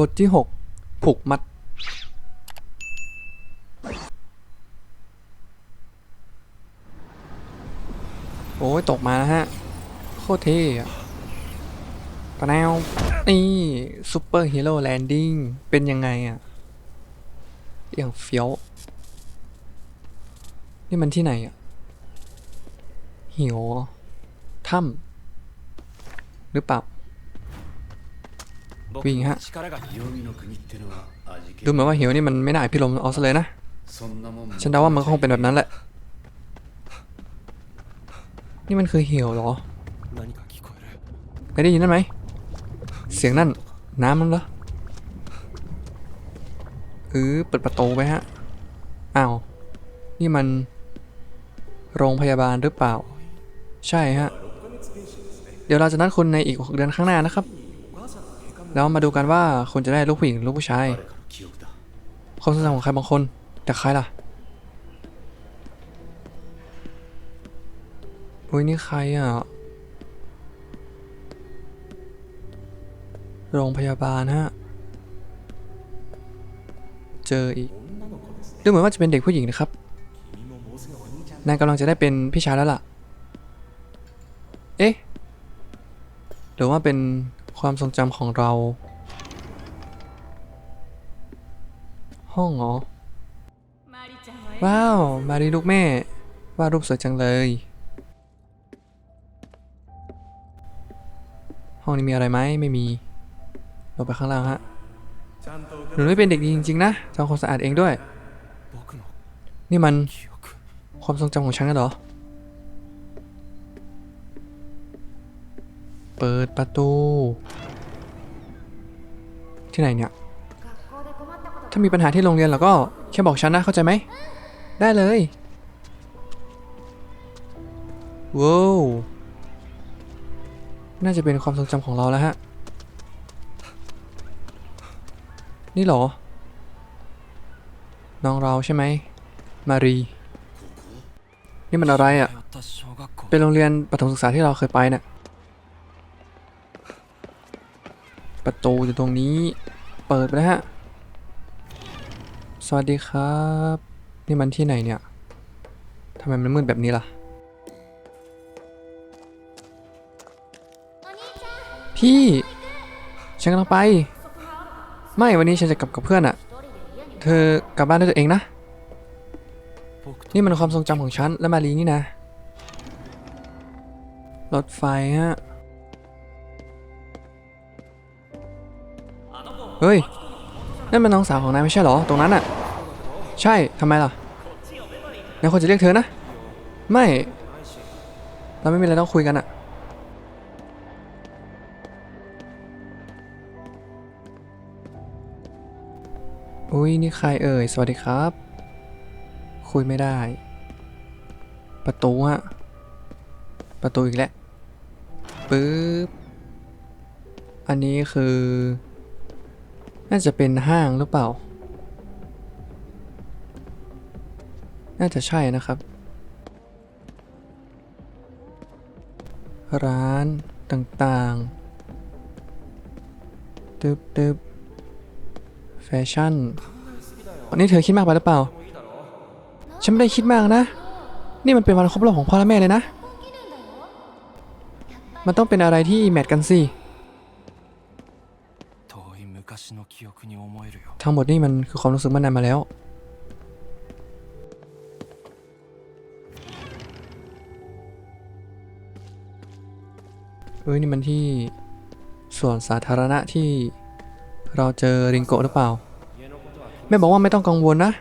บทที่ 6 ผูกมัด โอ้ย ตกมาแล้วฮะ โคตรเท่อะปะแนว นี่ซูเปอร์ฮีโร่แลนดิ้ง เป็นยังไงอะอย่างเฟี้ยว นี่มันที่ไหนอะหิวถ้ำหรือเปล่า วิ่งฮะ ดูเหมือนว่าหิวนี่มันไม่น่าพิลมเอาซะเลยนะ ฉันเดาว่ามันคงเป็นแบบนั้นแหละ นี่มันคือเหี่ยวเหรอไได้ยินนั่นไหม เสียงนั่น น้ำมันเหรอเออเปิดประตูไปฮะ อ้าว นี่มัน โรงพยาบาลหรือเปล่า ใช่ฮะ เดี๋ยวเราจะนัดคุณในอีก 6 เดือนข้างหน้านะครับ แล้วมาดูกันว่าคุณจะได้ลูกผู้หญิงหรือลูกผู้ชายความทรงจของใครบางคนแต่ใครล่ะอุ้ยนี่ใครอะ โรงพยาบาลฮะ เจออีก ดูเหมือนว่าจะเป็นเด็กผู้หญิงนะครับ นายกำลังจะได้เป็นพี่ชายแล้วล่ะ เอ๊ะ หรือว่าเป็น ความทรงจำของเรา ห้องเหรอ ว้าว มารีลูกแม่วาดรูปสวยจังเลย ห้องนี้มีอะไรไหมไม่มีลงไปข้างล่างฮะหนูไม่เป็นเด็กดีจริง ๆ นะทำความสะอาดเองด้วย นี่มันความทรงจำของฉันเหรอ เปิดประตู ที่ไหนเนี่ย ถ้ามีปัญหาที่โรงเรียนเราก็แค่บอกฉันนะเข้าใจไหม ได้เลยว้าวน่าจะเป็นความทรงจำของเราแล้วฮะ นี่หรอ น้องเราใช่ไหม มารี นี่มันอะไรอะ่ะ เป็นโรงเรียนประถมศึกษาที่เราเคยไปเนะ่ย ประตูอยู่ตรงนี้ เปิดไปแล้วฮะ สวัสดีครับ นี่มันที่ไหนเนี่ยทำไมมันมืดแบบนี้ล่ะ พี่ ฉันกำลังไป ไม่วันนี้ฉันจะกลับกับเพื่อนอะเธอกลับบ้านด้วยตัวเองนะ นี่มันความทรงจำของฉันและมารีนี่นะ รถไฟฮะ เฮ้ย นั่นมันน้องสาวของนายไม่ใช่หรอ ตรงนั้นอะใช่ทำไมล่ะนายควรจะเรียกเธอนะ ไม่ เราไม่มีอะไรต้องคุยกันอะอุ้ยนี่ใครเอ่ย สวัสดีครับ คุยไม่ได้ ประตูฮะ ประตูอีกแล้วปึ๊บ อันนี้คือ น่าจะเป็นห้างหรือเปล่า น่าจะใช่นะครับ ร้านต่างๆตึบตึบแฟชั่นอันนี้เธอคิดมากไปหรือเปล่า ฉันไม่ได้คิดมากนะ นี่มันเป็นวันครบรอบของพ่อและแม่เลยนะ มันต้องเป็นอะไรที่แมทกันสิ ทั้งหมดนี่มันคือความรู้สึกเมื่อนานมาแล้ว เอ้ยนี่มันที่ส่วนสาธารณะที่เราเจอริงโกะหรือเปล่า แม่บอกว่าไม่ต้องกังวลนะ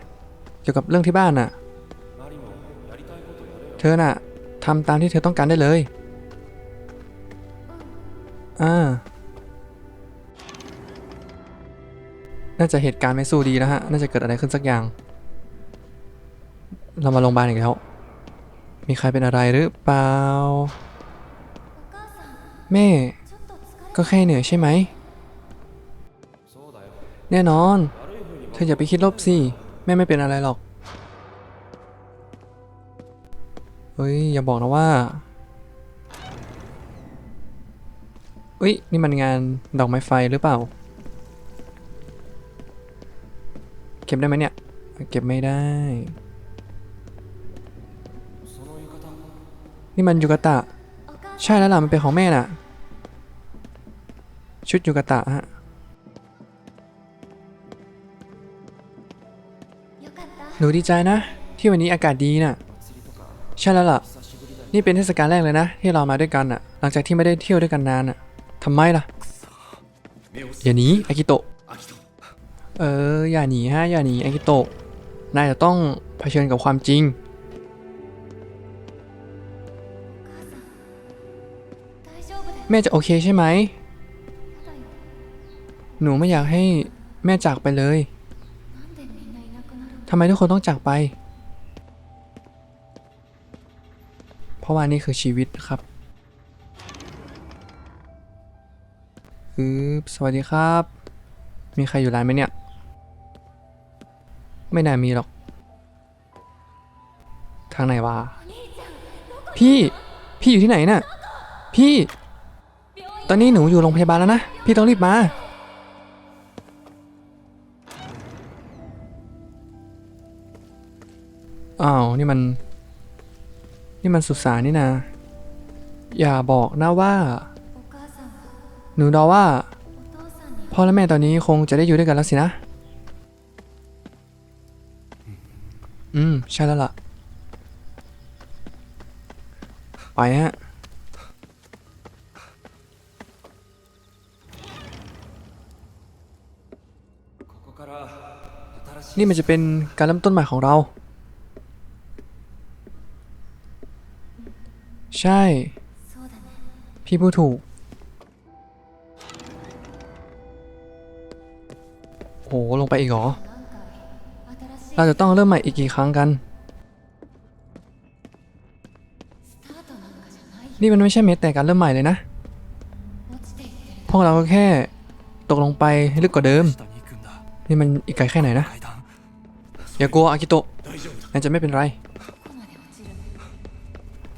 เกี่ยวกับเรื่องที่บ้านน่ะ เธอน่ะทำตามที่เธอต้องการได้เลย อ่า น่าจะเหตุการณ์ไม่สู้ดีแล้วฮะ น่าจะเกิดอะไรขึ้นสักอย่าง เรามาโรงพยาบาลอีกแล้ว มีใครเป็นอะไรหรือเปล่า แม่ ก็แค่เหนื่อยใช่ไหม แน่นอน เธออย่าไปคิดลบสิ แม่ไม่เป็นอะไรหรอก เฮ้ย อย่าบอกนะว่าเฮ้ย นี่มันงานดอกไม้ไฟหรือเปล่า เก็บได้ไหมเนี่ย เก็บไม่ได้ นี่มันยูกะตะ ใช่แล้วล่ะ มันเป็นของแม่น่ะ ชุดยูกะตะฮะหนูดีใจนะ ที่วันนี้อากาศดีนะ่ะ ใช่แล้วล่ะ นี่เป็นเทศกาลแรกเลยนะ ที่เรามาด้วยกันอะ หลังจากที่ไม่ได้เที่ยวด้วยกันนานอะทำไมล่ะอย่ายนี้อากิโตะ เออ อย่าหนีฮะ อย่าหนีอากิโตะ นายจะต้องเผชิญกับความจริง แม่จะโอเคใช่ไหม หนูไม่อยากให้แม่จากไปเลย ทำไมทุกคนต้องจากไป เพราะว่านี่คือชีวิตครับอืบสวัสดีครับ มีใครอยู่ร้านไหมเนี่ย ไม่น่ามีหรอก ทางไหนวะ พี่ พี่อยู่ที่ไหนน่ะ พี่ ตอนนี้หนูอยู่โรงพยาบาลแล้วนะ พี่ต้องรีบมา อ้าว นี่มัน นี่มันสุสานนี่นะ อย่าบอกนะว่า หนูดอว่า พ่อและแม่ตอนนี้คงจะได้อยู่ด้วยกันแล้วสินะ อืม ใช่แล้วล่ะ ไปฮะ นี่มันจะเป็นการเริ่มต้นใหม่ของเรา ใช่ พี่พูดถูก โอ้ลงไปอีกเหรอ เราจะต้องเริ่มใหม่อีกกี่ครั้งกัน นี่มันไม่ใช่เมแต่การเริ่มใหม่เลยนะ พวกเราก็แค่ตกลงไปลึกกว่าเดิม นี่มันอีกไกลแค่ไหนนะ อย่ากลัวอากิโตะนายจะไม่เป็นไร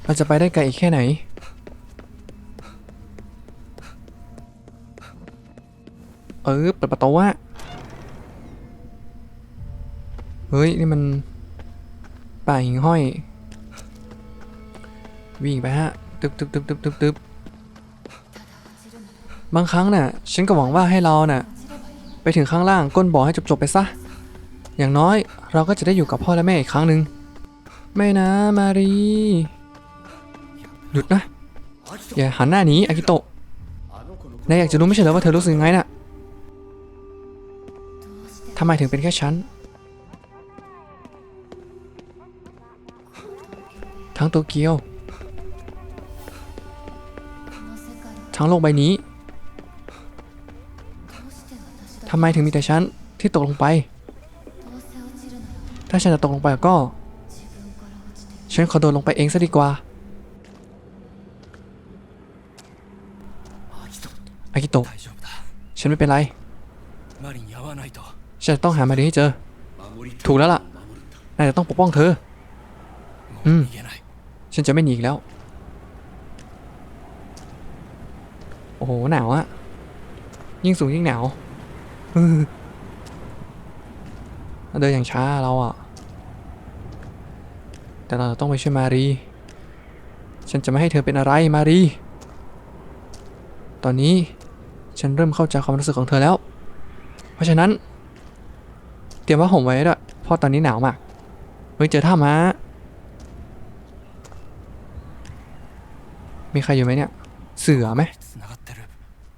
เราจะไปได้ไกลอีกแค่ไหนเออเปิดประตูว่า ฮ้ย นี่มัน ป่าหิงห้อย วิ่งไปฮะตึ๊บตึ๊บตึ๊บตึ๊บตึบตึบบางครั้งน่ะ ฉันก็หวังว่าให้เราน่ะ ไปถึงข้างล่างก้นบ่อให้จบจบไปซะ อย่างน้อยเราก็จะได้อยู่กับพ่อและแม่อีกครั้งหนึ่งแม่นะ มารี หยุดนะ อย่าหันหน้าหนีอากิโตะนายอยากจะรู้ไม่ใช่เหรอว่าเธอรู้สึกยังไงน่ะทำไมถึงเป็นแค่ฉัน ทั้งโตเกียว ทั้งโลกใบนี้ทำไมถึงมีแต่ฉันที่ตกลงไป ถ้าฉันจะตกลงไปก็ ฉันขอโดดลงไปเองซะดีกว่า อากิโตะ ฉันไม่เป็นไร ฉันจะต้องหามาดีให้เจอ ถูกแล้วล่ะนายจะต้องปกป้องเธอ อืม ฉันจะไม่หนีอีกแล้ว โอ้โห หนาวอะยิ่งสูงยิ่งหนาวเดินอย่างช้าเราอะแต่เราต้องไปช่วยมารี ฉันจะไม่ให้เธอเป็นอะไรมารี ตอนนี้ฉันเริ่มเข้าใจความรู้สึกของเธอแล้ว เพราะฉะนั้น เตรียมว่าห่มไว้ด้วยเพราะตอนนี้หนาวมาก เฮ้ยเจอท่าม้า มีใครอยู่ไหมเนี่ย เสือไหม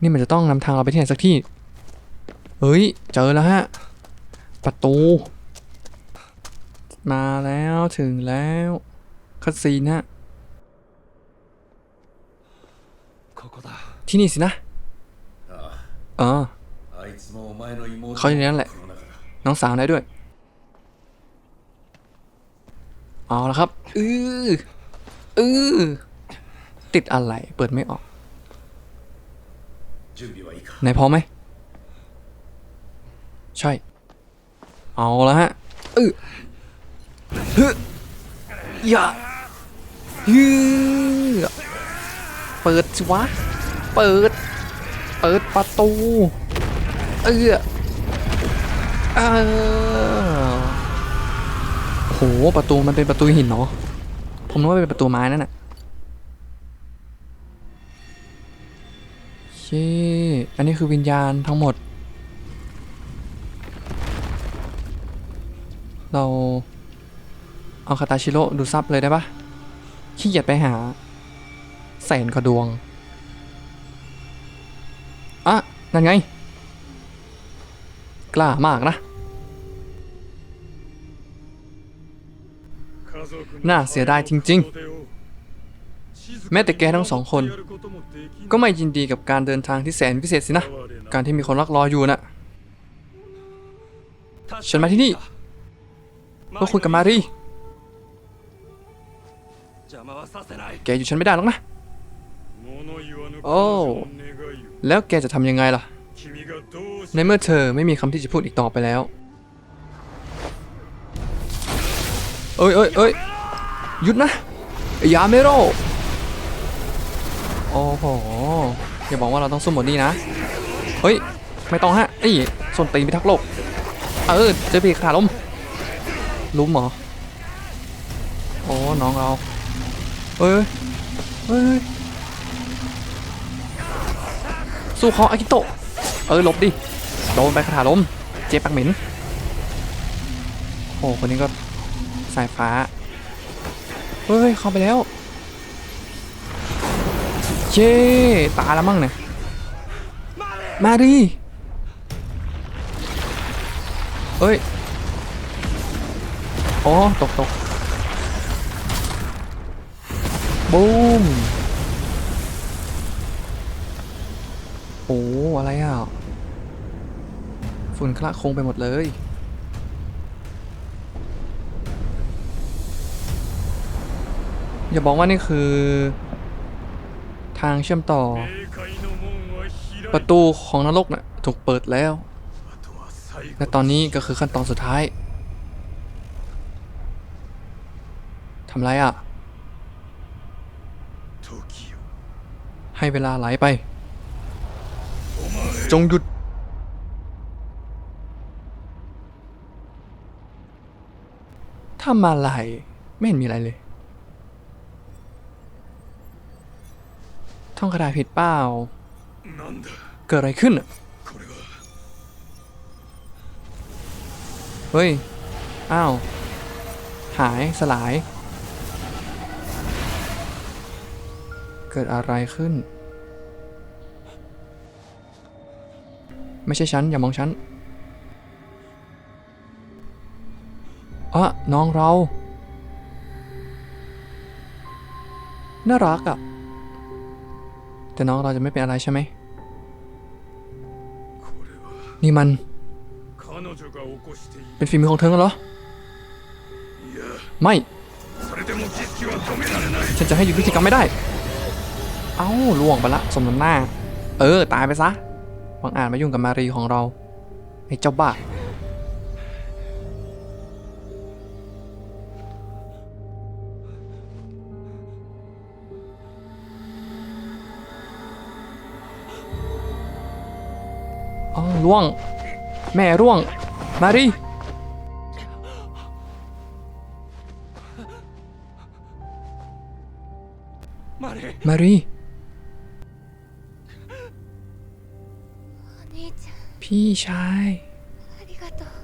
นี่มันจะต้องนำทางเราไปที่ไหนสักที่ เฮ้ย เจอแล้วฮะ ประตู มาแล้วถึงแล้วคาสีนะที่นี่สินะเออเขาอยู่นั่นแหละ น้องสาวได้ด้วย เอาละครับ อืออือ ติดอะไร เปิดไม่ออกนายพร้อมไหม ใช่ เอาละฮะเออฮึอย่าฮึเปิดสิวะ เปิด เปิดประตู เออเออโห ประตูมันเป็นประตูหินเนาะผมนึกว่าเป็นประตูไม้นั่นแหะ เช่อันนี้คือวิญญาณทั้งหมด เราเอาคาตาชิโร่ดูซับเลยได้ปะขี้เกียจไปหา แสนกว่าดวง อะ นั่นไง กล้ามากนะ น่าเสียดายจริง ๆ แม้แต่แกทั้งสองคน ก็ไม่ยินดีกับการเดินทางที่แสนพิเศษสินะ การที่มีคนรักรออยู่นะ่ะฉันมาที่นี่เพื่อคุยกับมารีแกอยู่ฉันไม่ได้หรอกนะ โอ้ แล้วแกจะทำยังไงล่ะ ในเมื่อเธอไม่มีคำที่จะพูดอีกต่อไปแล้ว เอ้ยเอ้ยเอ้ยหยุดนะยาเมโร โอ้โห อย่าบอกว่าเราต้องสู้หมดนี่นะ เฮ้ย ไม่ต้องฮะไอ้ส้นตีนพิทักษ์โลก เออเจอปีกขาล้มล้มเหรอ โอ้ น้องเราเอ้ยเอ้ย สู้เขาอากิโตะ เออหลบดิ โดนไปคาถาล้ม เจ็บปักเหม็นโอ้คนนี้ก็สายฟ้า เฮ้ย เข้าไปแล้ว เย้ตาแล้วมั่งเนี่ยมาดิเอ้ยอ๋อตกตกบูมโอ้อะไรอะฝุ่นคละคงไปหมดเลยอย่าบอกว่านี่คือ ทางเชื่อมต่อ ประตูของนรกน่ะถูกเปิดแล้ว และตอนนี้ก็คือขั้นตอนสุดท้ายทำไรอะ ให้เวลาไหลไป จงหยุดทำอะไรไม่เห็นมีอะไรเลย ท่องคาถาผิดเปล่า เกิดอะไรขึ้นอะเฮ้ย อ้าว หายสลาย เกิดอะไรขึ้น ไม่ใช่ฉัน อย่ามองฉันอะน้องเรา น่ารักอะ่ะ แต่น้องเราจะไม่เป็นอะไรใช่ไหม นี่มัน เป็นฝีมือของเธอเหรอ ไม่ ฉันจะให้หยุดพฤติกรรมไม่ได้ เอ้าล่วงไปละสมน้ำหน้า เออ ตายไปซะวังอาจมายุ่งกับมารีของเรา ไอ้เจ้าบ้า ร่วง แม่ร่วง มารีมารีพี่ชาย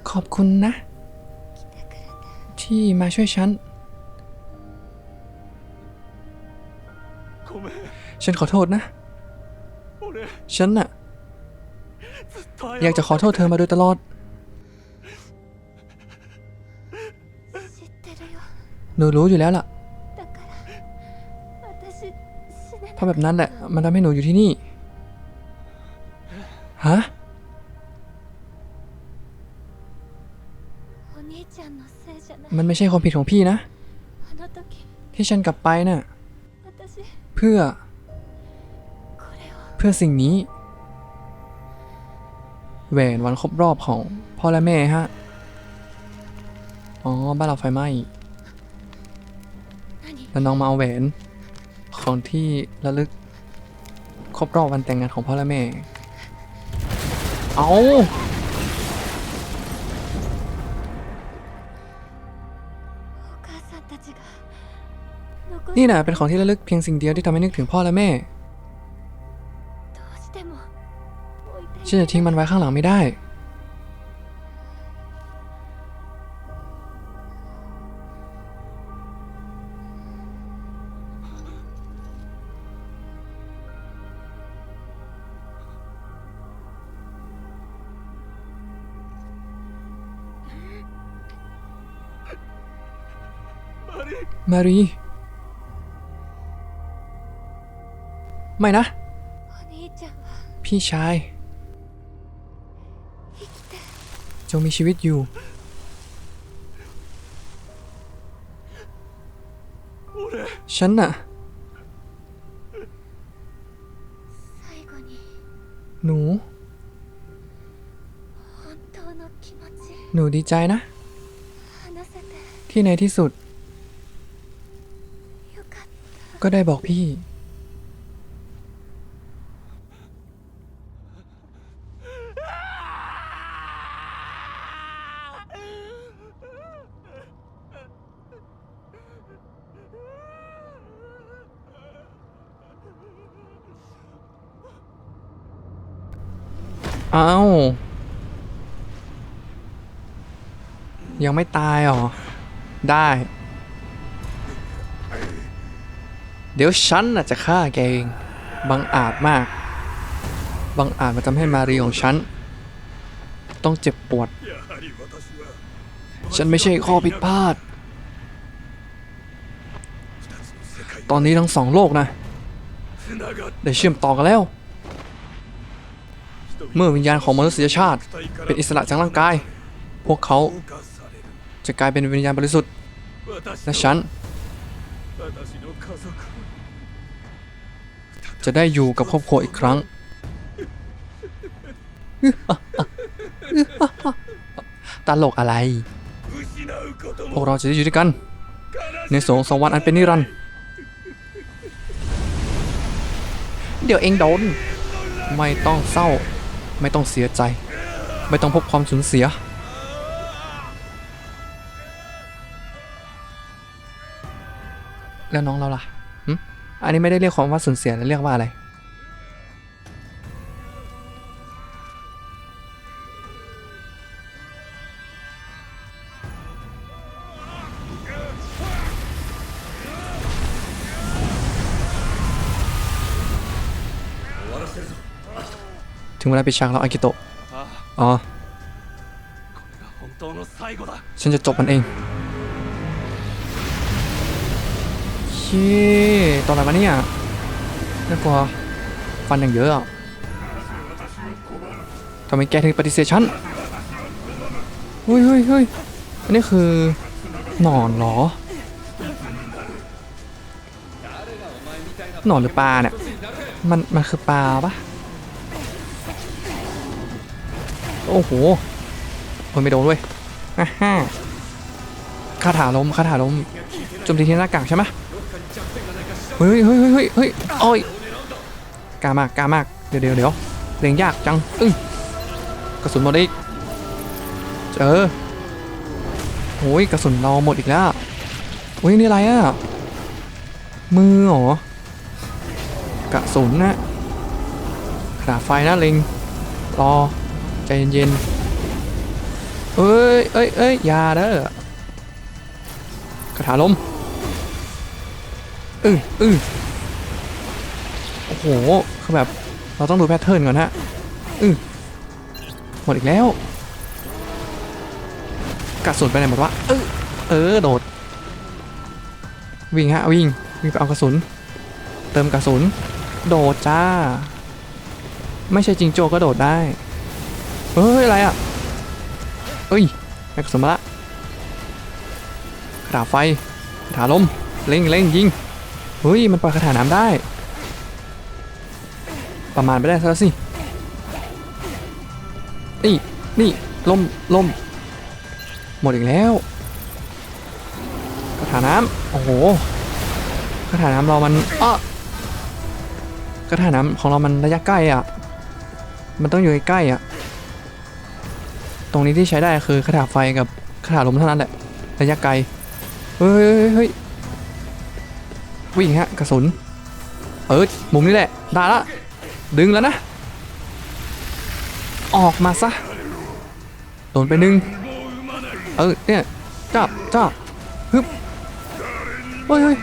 ขอบคุณนะ ที่มาช่วยฉัน ฉันขอโทษนะ ฉันน่ะ อยากจะขอโทษเธอมาโดยตลอด หนูรู้อยู่แล้วล่ะเพราะแบบนั้นแหละ มันทำให้หนูอยู่ที่นี่ ฮะ มันไม่ใช่ความผิดของพี่นะ ที่ฉันกลับไปนะ่ะ เพื่อ เพื่อสิ่งนี้ แหวนวันครบรอบของพ่อและแม่ฮะ อ๋อ บ้านเราไฟไหม้ แล้วน้องมาเอาแหวนของที่ระลึกครบรอบวันแต่งงานของพ่อและแม่ เอานี่นะเป็นของที่ระลึกเพียงสิ่งเดียวที่ทำให้นึกถึงพ่อและแม่ ฉันจะทิ้งมันไว้ข้างหลังไม่ได้ มารี ไม่นะ พี่ชาย จงมีชีวิตอยู่ฉันน่ะ หนู หนูดีใจนะ ที่ในที่สุด ก็ได้บอกพี่ ไม่ตายหรอ ได้ เดี๋ยวฉันอาจจะฆ่าแกเอง บังอาจมาก บังอาจมาทำให้มารีของฉัน ต้องเจ็บปวด ฉันไม่ใช่ข้อผิดพลาด ตอนนี้ทั้งสองโลกนะ ได้เชื่อมต่อกันแล้วเมื่อวิญญาณของมนุษยชาติเป็นอิสระจากร่างกาย พวกเขา จะกลายเป็นวิญญาณบริสุทธิ์ และฉัน จะได้อยู่กับครอบครัวอีกครั้ง ตลกอะไร พวกเราจะได้อยู่ด้วยกัน ในสงสวรรค์อันเป็นนิรันดร์เดี๋ยวเองโดน ไม่ต้องเศร้า ไม่ต้องเสียใจ ไม่ต้องพบความสูญเสีย แล้วน้องเราล่ะอันนี้ไม่ได้เรียกความว่าสูญเสียแล้วเรียกว่าอะไร ถึงเวลาไปฉากแล้วอากิโตะ อ๋อ ฉันจะจบมันเอง เชี่ตอนไหนมาเนี่ยน่ากลัวฟันอย่างเยอะอะทำไมแกถึงปฏิเสธฉันเฮ้ยเฮ้ยเฮ้ยอันนี้คือหนอนเหรอ หนอนหรือปลาเนี่ย มัน มันคือปลาปะโอ้โหโอ้ยไม่โดนเว้ยอ่าฮ่าคาถาลมคาถาลมจมตีที่หน้ากากใช่ไหม เฮ้ยเฮ้ยเฮ้ยเฮ้ยโอ้ยกล้ามากกล้ามาก เดี๋ยวเดี๋ยวเดี๋ยวเล็งยากจังอึ้งกระสุนหมดอีกเจอโอ้ยกระสุนเราหมดอีกแล้วโอ้ยนี่อะไรอะ มือหรอกระสุนนะขนาดไฟนะเล็งรอใจเย็นๆเอ้ยเอ้ยเอ้ยยาเด้อคาถาลม อืออือโอ้โห คือแบบ เราต้องดูแพทเทิร์นก่อนฮะอือหมดอีกแล้วกระสุนไปไหนหมดวะเออเออ โดด วิ่งฮะ วิ่ง วิ่งไปเอากระสุน เติมกระสุน โดดจ้า ไม่ใช่จิงโจ้ก็โดดได้ เฮ้ย อะไรอะ เอ้ยแม็กกระสุนมาละคาถาไฟถาลมเล็งเล็งยิง เฮ้ย มันปล่อยคาถาน้ำได้ ประมาณไปได้ซะแล้วสิ นี่ นี่ล่มล่ม หมดอีกแล้วคาถาน้ำโอ้โหคาถาน้ำเรามันอ้อกระถาน้ำของเรามันระยะใกล้อะ มันต้องอยู่ใกล้ๆอะ ตรงนี้ที่ใช้ได้คือคาถาไฟกับคาถาลมเท่านั้นแหละ ระยะไกล เฮ้ยเฮ้ยเฮ้ย วิ่งฮะกระสุนเออมุมนี้แหละได้ละดึงแล้วนะ ออกมาซะโดนไปหนึ่งเออเนี่ยจับจับฮึบเฮ้ยเฮ้ย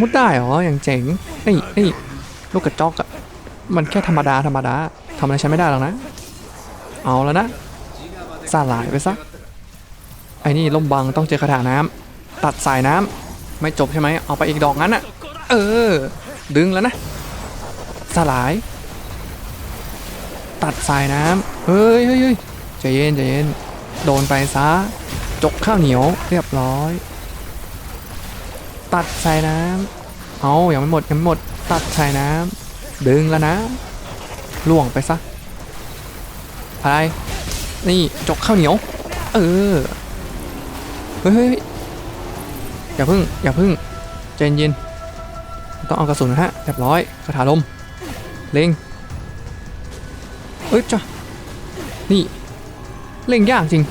มุดได้เหรออย่างเจ๋งนี่นี่ลูกกระจอกอะมันแค่ธรรมดาธรรมดาทำอะไรใช้ไม่ได้หรอกนะ เอาแล้วนะสาลายไปซะไอ้นี่ล่มบังต้องเจอคาถาน้ำตัดสายน้ำ ไม่จบใช่ไหมเอาไปอีกดอกงั้นอะเออ ดึงแล้วนะ สลาย ตัดสายน้ำเฮ้ยเฮ้ยเฮ้ยใจเย็นใจเย็น โดนไปซะ จกข้าวเหนียวเรียบร้อย ตัดสายน้ำเอายังไม่หมดยังไม่หมด ตัดสายน้ำดึงแล้วนะล่วงไปซะอะไรนี่จกข้าวเหนียว เออ เฮ้ยเยเฮ้ย อย่าพึ่งอย่าพึ่งใจเย็นต้องเอากระสุนนะฮะเรียบร้อยคาถาลมเล็งเอ้ยจ้ะนี่เล็งยากจริง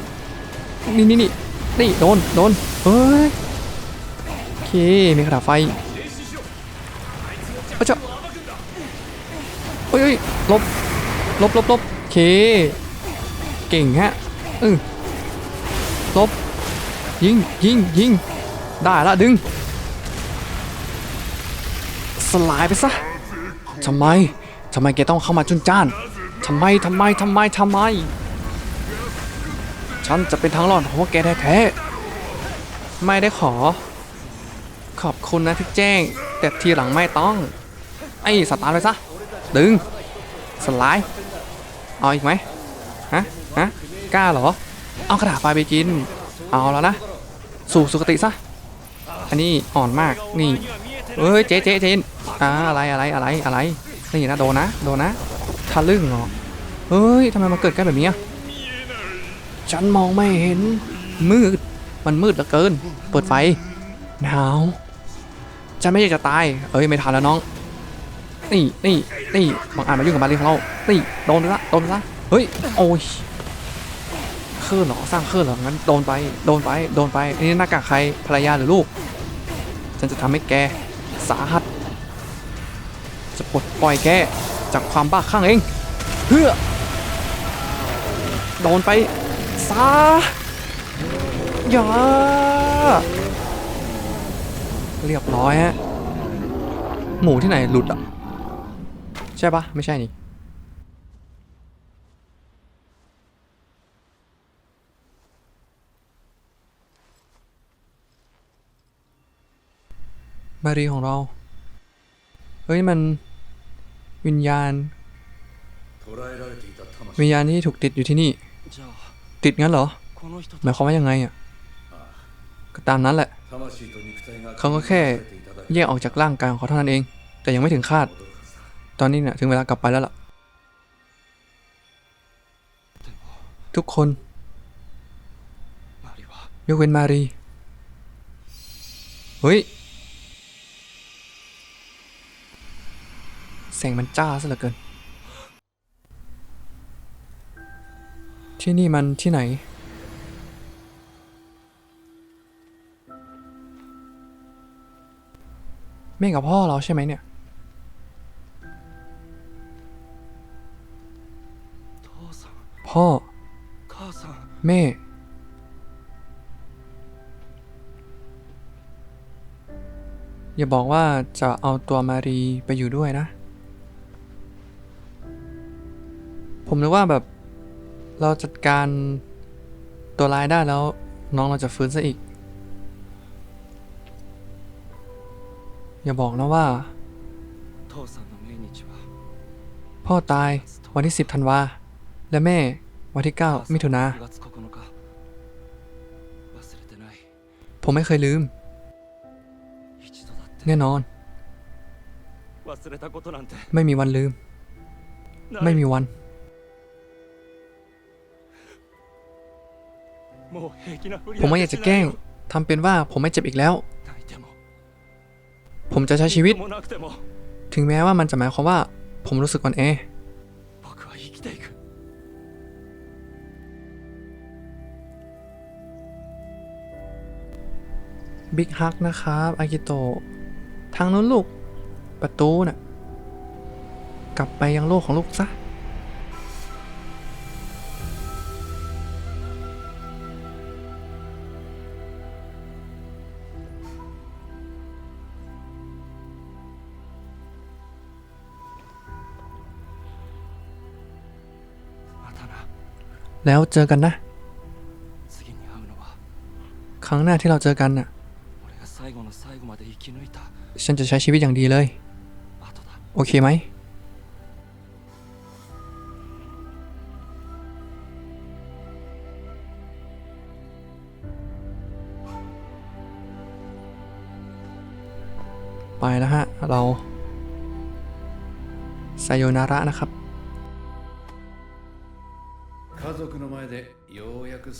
นี่นี่นี่นี่โดนโดนเฮ้ยโอเคมีคาถาษไฟเอ้ยจ้ะเฮ้ยเฮ้ยลบลบลบลบโอเคเก่งฮะอือลบยิงยิงยิง ได้ละดึง สลายไปซะทำไมทำไมแกต้องเข้ามาจุนจ้านทำไมทำไมทำไมทำไม ฉันจะเป็นทางรอดของพวกแกแท้ๆไม่ได้ขอ ขอบคุณนะที่แจ้ง แต่ทีหลังไม่ต้อง ไอ้สตาร์ทไปซะ ดึง สลาย เอาอีกไหมฮะฮะกล้าเหรอ เอากระดาษไฟไปกิน เอาแล้วนะ สู่สุคติซะ อันนี้อ่อนมากนี่เฮ้ยเจ๊เจ๊เจ๊อ่าอะไรอะไรอะไรอะไรนี่นะโดนนะโดนนะทะลึ่งเหรอเฮ้ยทำไมมันเกิดกันแบบนี้ฉันมองไม่เห็นมืดมันมืดเหลือเกิน เปิดไฟหนาวฉันไม่อยากจะตายเอ้ยไม่ทันแล้วน้องนี่นี่นี่บางอาจมายุ่งกับมาเรียของเรานี่โดนไปละโดนไปละเฮ้ยโอ้ย คลื่นหรอสร้างคลื่นหรองั้นโดนไปโดนไปโดนไปนี่หน้ากากใครภรรยาหรือลูก ฉันจะทำให้แกสาหัส จะปลดปล่อยแกจากความบ้าคลั่งเองเพื่อโดนไปซาอย่าเรียบร้อยฮะหมูที่ไหนหลุดอะ ใช่ปะไม่ใช่นี่ บารีของเรา เฮ้ยมันวิญญาณ วิญญาณที่ถูกติดอยู่ที่นี่ ติดงั้นเหรอ หมายความว่ายังไงอะ ก็ตามนั้นแหละ เขาก็แค่แยกออกจากร่างกายของเขาเท่านั้นเอง แต่ยังไม่ถึงคาด ตอนนี้เนี่ยถึงเวลากลับไปแล้วล่ะ ทุกคน ยกเว้นมารี เฮ้ย แสงมันจ้าซะเหลือเกิน ที่นี่มันที่ไหน แม่กับพ่อเราใช่ไหมเนี่ย พ่อ แม่อย่าบอกว่าจะเอาตัวมารีไปอยู่ด้วยนะ ผมนึกว่าแบบเราจัดการตัวร้ายได้แล้ว น้องเราจะฟื้นซะอีก อย่าบอกนะว่า พ่อตายวันที่สิบธันวา และแม่วันที่เก้ามิถุนา ผมไม่เคยลืม แน่นอน ไม่มีวันลืม ไม่มีวัน ผมไม่อยากจะแกล้งทำเป็นว่าผมไม่เจ็บอีกแล้ว ผมจะใช้ชีวิต ถึงแม้ว่ามันจะหมายความว่า ผมรู้สึกวันเอบิ๊กฮักนะครับอากิโตะทางนู้นลูก ประตูนะ่ะ กลับไปยังโลกของลูกซะ แล้วเจอกันนะ ครั้งหน้าที่เราเจอกันน่ะ ฉันจะใช้ชีวิตอย่างดีเลย โอเคไหมไปแล้วฮะ เราไซโยนาระนะครับ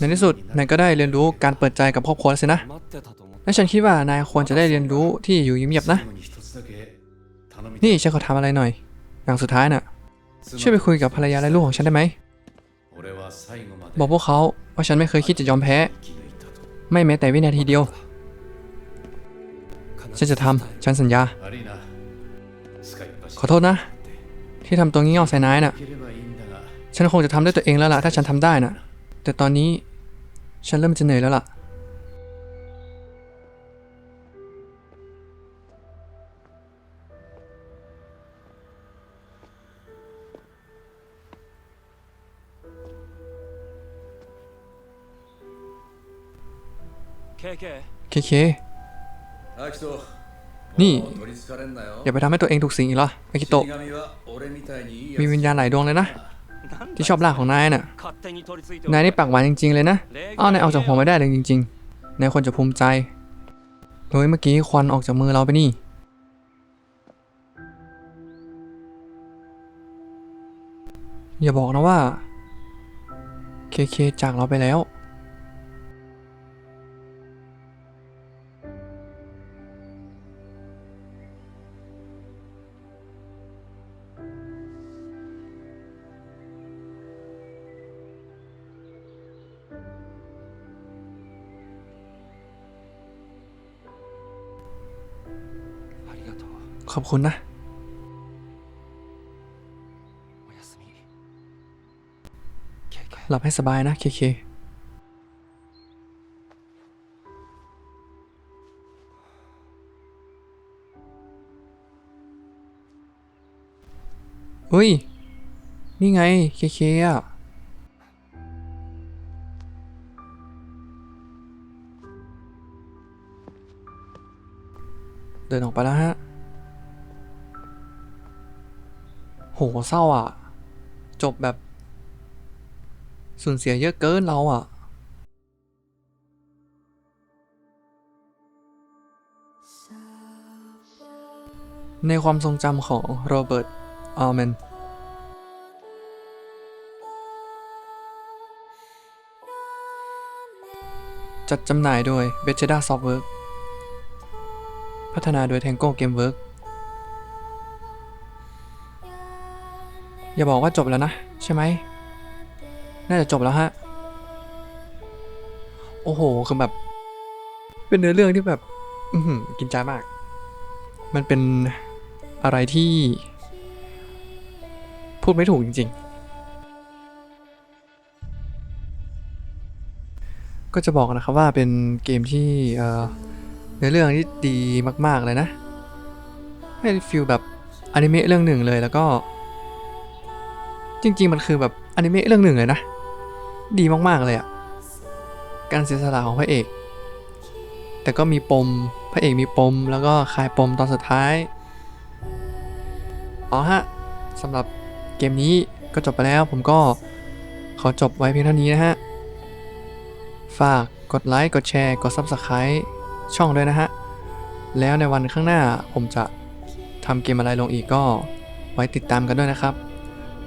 ในที่สุดนายก็ได้เรียนรู้การเปิดใจกับครอบครัวสินะ และฉันคิดว่านายควรจะได้เรียนรู้ที่อยู่เงียบๆนะ นี่ฉันขอทำอะไรหน่อยอย่างสุดท้ายนะ่ะ ช่วยไปคุยกับภรรยาและลูกของฉันได้ไหม บอกพวกเขาว่าฉันไม่เคยคิดจะยอมแพ้ ไม่แม้แต่วินาทีเดียว ฉันจะทำฉันสัญญา ขอโทษนะ ที่ทำตัวงี่เง่าใส่นายนะ่ะ ฉันคงจะทำด้ตัวเองแล้วล่ะถ้าฉันทำได้นะแต่ตอนนี้ฉันเริ่มจะเหนื่อยแล้วล่ะ เคเค นี่ อย่าไปทำให้ตัวเองถูกสิงอีกล่ะอากิโตะมีวิญญาณหลายดวงเลยนะ ที่ชอบลากของนายน่ะ นายนี่ปากหวานจริง ๆ เลยนะ อ้าวนายออกจากหัวไม่ได้เลยจริงๆ นายควรจะภูมิใจ โดยเมื่อกี้ควันออกจากมือเราไปนี่ อย่าบอกนะว่า เคเคจากเราไปแล้ว อบคุณนะ หลับให้สบายนะเคเคเฮ้ย นี่ไง เคเคอะ เดินออกไปแล้วฮะ โหเศร้าอะ จบแบบสูญเสียเยอะเกินเราอะ ในความทรงจำของโรเบิร์ตอัลแมนจัดจำหน่ายโดย b e t e d a Softworks พัฒนาโดย Tango Gameworks อย่าบอกว่าจบแล้วนะ ใช่ไหม น่าจะจบแล้วฮะ โอ้โห คือแบบ เป็นเนื้อเรื่องที่แบบ อืกินใจมาก มันเป็นอะไรที่ พูดไม่ถูกจริง ๆ ก็จะบอกนะครับว่าเป็นเกมที่เอ่อเนื้อเรื่องที่ดีมาก ๆ เลยนะ ให้ฟีลแบบอนิเมะเรื่องหนึ่งเลยแล้วก็ จริง ๆ มันคือแบบอนิเมะเรื่องหนึ่งเลยนะ ดีมากๆเลยอะการเสียสละของพระเอก แต่ก็มีปม พระเอกมีปม แล้วก็คลายปมตอนสุดท้ายอ๋อฮะสำหรับเกมนี้ก็จบไปแล้ว ผมก็ขอจบไว้เพียงเท่านี้นะฮะ ฝากกดไลค์ กดแชร์ กด Subscribe ช่องด้วยนะฮะ แล้วในวันข้างหน้าผมจะทำเกมอะไรลงอีกก็ไว้ติดตามกันด้วยนะครับ